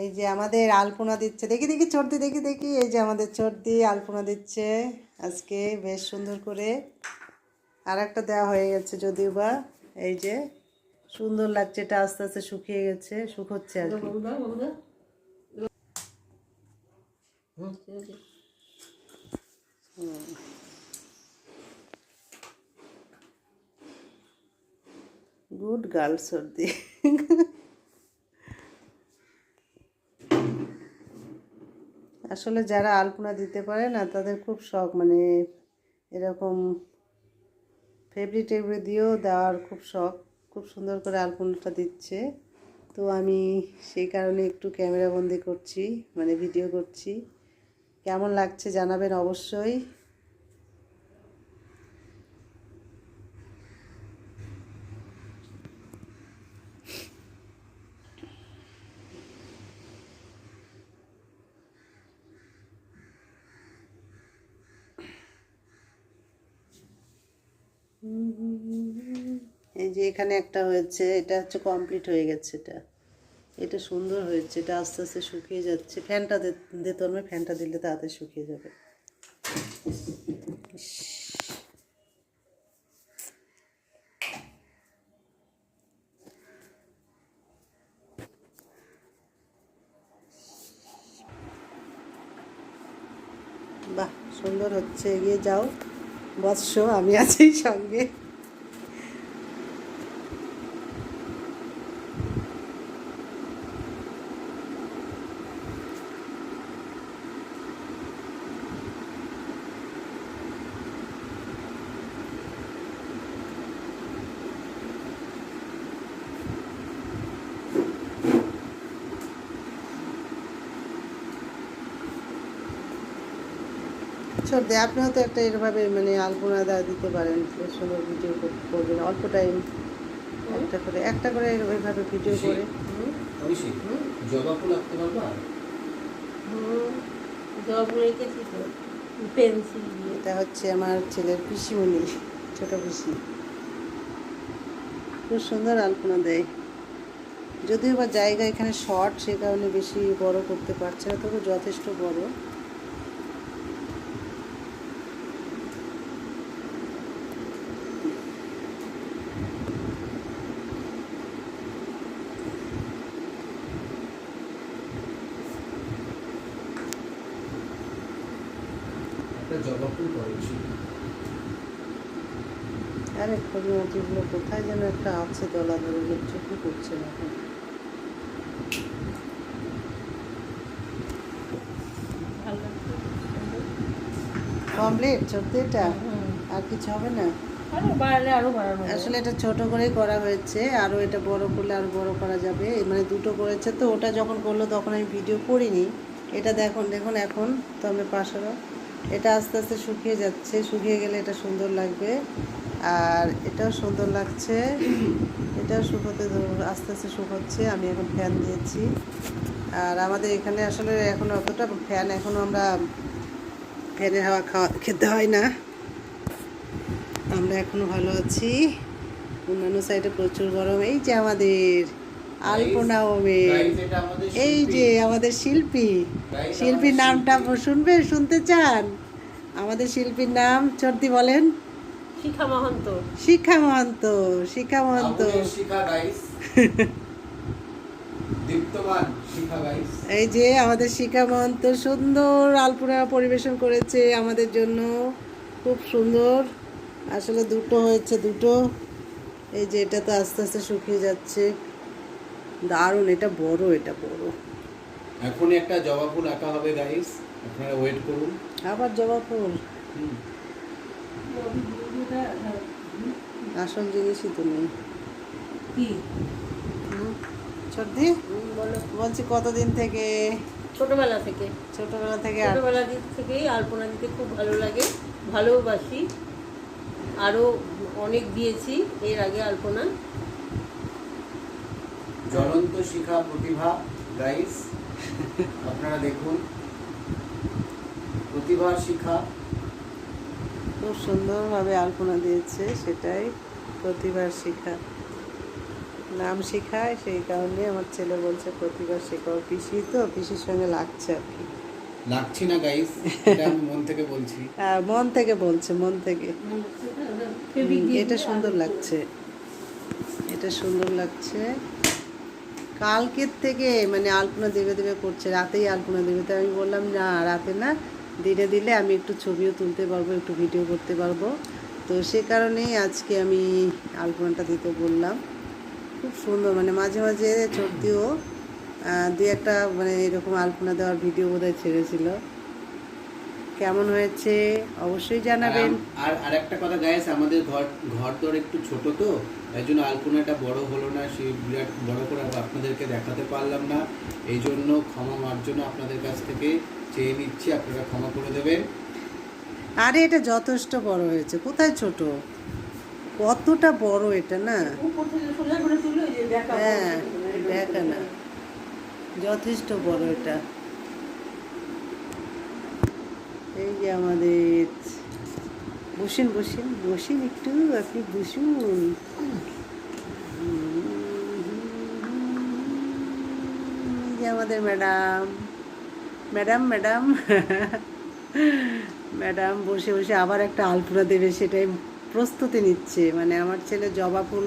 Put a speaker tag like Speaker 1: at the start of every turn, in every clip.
Speaker 1: এই যে আমাদের আলপনা দিচ্ছে। দেখি দেখি, চর্দি, দেখি দেখি। এই যে আমাদের চর্দি, আলপনা দিচ্ছে। আজকে বেশ সুন্দর করে আর একটা দেওয়া হয়ে গেছে যদিও বা। এই যে সুন্দর লাগছে, এটা আস্তে আস্তে শুকিয়ে গেছে, শুকোচ্ছে আর কি। গুড গার্ল সর্দি আসলে যারা আলপনা দিতে পারে না, তাদের খুব শখ। মানে এরকম ফেব্রিক টেবরি দিয়েও দেওয়ার খুব শখ। খুব সুন্দর করে আলপনাটা দিচ্ছে। তো আমি সেই কারণে একটু ক্যামেরাবন্দি করছি মানে ভিডিও করছি। কেমন লাগছে জানাবেন অবশ্যই। এই যে এখানে একটা হয়েছে, এটা হচ্ছে কমপ্লিট হয়ে গেছে এটা। এটা সুন্দর হয়েছে, এটা আস্তে আস্তে শুকিয়ে যাচ্ছে। ফ্যানটা দে- দিতে হবে ফ্যানটা দিলে তাড়াতাড়ি শুকিয়ে যাবে। বাহ, সুন্দর হচ্ছে, এগিয়ে যাও। বৎস আমি আছি সঙ্গে। সর্দি আপনিও তো একটা এরভাবে মানে আলপনা দেওয়া দিতে পারেন সুন্দর ভিডিও করবেন অল্প টাইম একটা করে একটা করে ওইভাবে ভিডিও করে।
Speaker 2: জবা ফুল আঁকতে পারবা
Speaker 3: তো পেন্সিল
Speaker 1: এটা হচ্ছে আমার ছেলের পিসিমণি ছোট পিসি। খুব সুন্দর আলপনা দেয়। যদিও বা জায়গা এখানে শর্ট সে কারণে বেশি বড় করতে পারছে না তবু যথেষ্ট বড়।
Speaker 2: একটা করেছি।
Speaker 1: আরে খড়ি কোথায় যেন একটা আছে দলা ধরে চোখে করছে না কমপ্লিট?
Speaker 3: হুম।
Speaker 1: আর কিছু হবে না? আসলে এটা ছোট করেই করা হয়েছে আরও এটা বড় করলে আরও বড় করা যাবে। মানে দুটো করেছে তো ওটা যখন করল তখন আমি ভিডিও করিনি। এটা দেখুন দেখুন এখন তো তবে পাশেরও এটা আস্তে আস্তে শুকিয়ে যাচ্ছে। শুকিয়ে গেলে এটা সুন্দর লাগবে। আর এটাও সুন্দর লাগছে। এটাও শুকোতে আস্তে আস্তে শুকোচ্ছে। আমি এখন ফ্যান দিয়েছি। আর আমাদের এখানে আসলে এখন অতটা ফ্যান এখনও আমরা ফ্যানের হাওয়া খাওয়া খেতে হয় না। আমরা এখনও ভালো আছি। অন্যান্য সাইডে প্রচুর গরম। এই যে আমাদের আলপনা
Speaker 2: আমাদের
Speaker 1: এই যে আমাদের শিল্পী। শিল্পীর নামটা শুনবে শুনতে চান? আমাদের শিল্পীর নাম চর্দি বলেন?
Speaker 3: শিখা মহন্ত।
Speaker 1: শিক্ষা মহন্ত মহন্ত।
Speaker 2: শিখা শিখা গাইস
Speaker 1: এই যে আমাদের শিক্ষা মহন্ত সুন্দর আলপনা পরিবেশন করেছে আমাদের জন্য। খুব সুন্দর। আসলে দুটো হয়েছে দুটো। এই যে এটা তো আস্তে আস্তে শুকিয়ে যাচ্ছে। দারুণ এটা বড় এটা বড়।
Speaker 2: এখন একটা জবা ফুল আঁকা হবে গাইস আপনারা ওয়েট করুন।
Speaker 1: আবার জবা ফুল
Speaker 2: হুম।
Speaker 1: আসল জিনিসই তো নেই।
Speaker 3: কি।
Speaker 1: সর্দি
Speaker 3: বলো।
Speaker 1: বলছি কতদিন থেকে?
Speaker 3: ছোটবেলা থেকে।
Speaker 1: ছোটবেলা থেকে আর
Speaker 3: ছোটবেলা দিক থেকেই আলপনা দিতে খুব ভালো লাগে। ভালোবাসি। আরও অনেক দিয়েছি এর আগে আলপনা।
Speaker 2: জ্বলন্ত শিখা প্রতিভা গাইস আপনারা দেখুন। প্রতিভা শিখা।
Speaker 1: খুব সুন্দরভাবে আলপনা দিয়েছে সেটাই প্রতিভার শিখা। নাম শেখায় সেই কারণে আমার ছেলে বলছে প্রতিবার শেখাও। পিসি তো পিসির সঙ্গে লাগছে আর কি।
Speaker 2: লাগছি না গাইস এটা আমি মন থেকে বলছি।
Speaker 1: আহ, মন থেকে বলছে মন থেকে। এটা সুন্দর লাগছে। এটা সুন্দর লাগছে। কালকের থেকে মানে আলপনা দেবে দেবে করছে রাতেই আলপনা দেবে। তো আমি বললাম না রাতে না দিনে দিলে আমি একটু ছবিও তুলতে পারব একটু ভিডিও করতে পারব। তো সে কারণেই আজকে আমি আলপনাটা দিতে বললাম। খুব সুন্দর মানে মাঝে মাঝে চোখদিও দু একটা মানে এরকম আলপনা দেওয়ার ভিডিও বোধহয় ছেড়েছিল। কেমন হয়েছে? অবশ্যই জানাবেন।
Speaker 2: আর আর একটা কথা গাইস আমাদের ঘর ঘর দর একটু ছোট তো তাই জন্য আলপনাটা বড় হলো না সেই বিরাট বড় করে আপনাদেরকে দেখাতে পারলাম না। এই জন্য ক্ষমা মার জন্য আপনাদের কাছ থেকে চেয়ে নিচ্ছি আপনারা ক্ষমা করে দেবেন।
Speaker 1: আরে এটা যথেষ্ট বড় হয়েছে। কোথায় ছোট? কতটা বড় এটা না? হ্যাঁ দেখা না। যথেষ্ট বড় এটা। এই যে আমাদের বসেন বসেন বসেন একটু, আপনি বসুন। আমাদের ম্যাডাম। Madam madam. ম্যাডাম বসে বসে আবার একটা আলপনা দেবে, সেটাই প্রস্তুতি নিচ্ছে। মানে আমার ছেলে জবা ফুল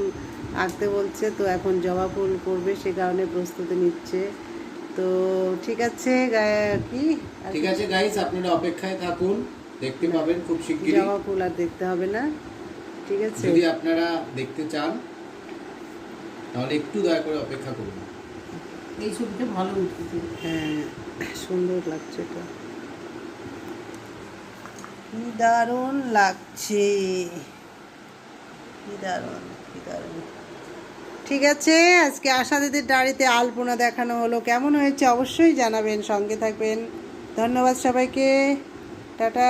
Speaker 1: আঁকতে বলছে, তো এখন জবা ফুল করবে, সে কারণে প্রস্তুতি নিচ্ছে। তো ঠিক আছে কি?
Speaker 2: ঠিক আছে গাইস আপনারা অপেক্ষায় থাকুন। দেখতে পাবেন খুব শিগগিরই।
Speaker 1: জবা ফুল আর দেখতে হবে না। ঠিক আছে?
Speaker 2: যদি আপনারা দেখতে চান তাহলে একটু দয়া করে অপেক্ষা করুন।
Speaker 3: এই ছবিটা ভালো উঠেছে।
Speaker 1: হ্যাঁ সুন্দর লাগছে এটা। কি দারুণ লাগছে। দারুণ দারুণ ঠিক আছে আজকে আশা দিদির ডাড়িতে আলপনা দেখানো হলো। কেমন হয়েছে অবশ্যই জানাবেন সঙ্গে থাকবেন। ধন্যবাদ সবাইকে। টাটা।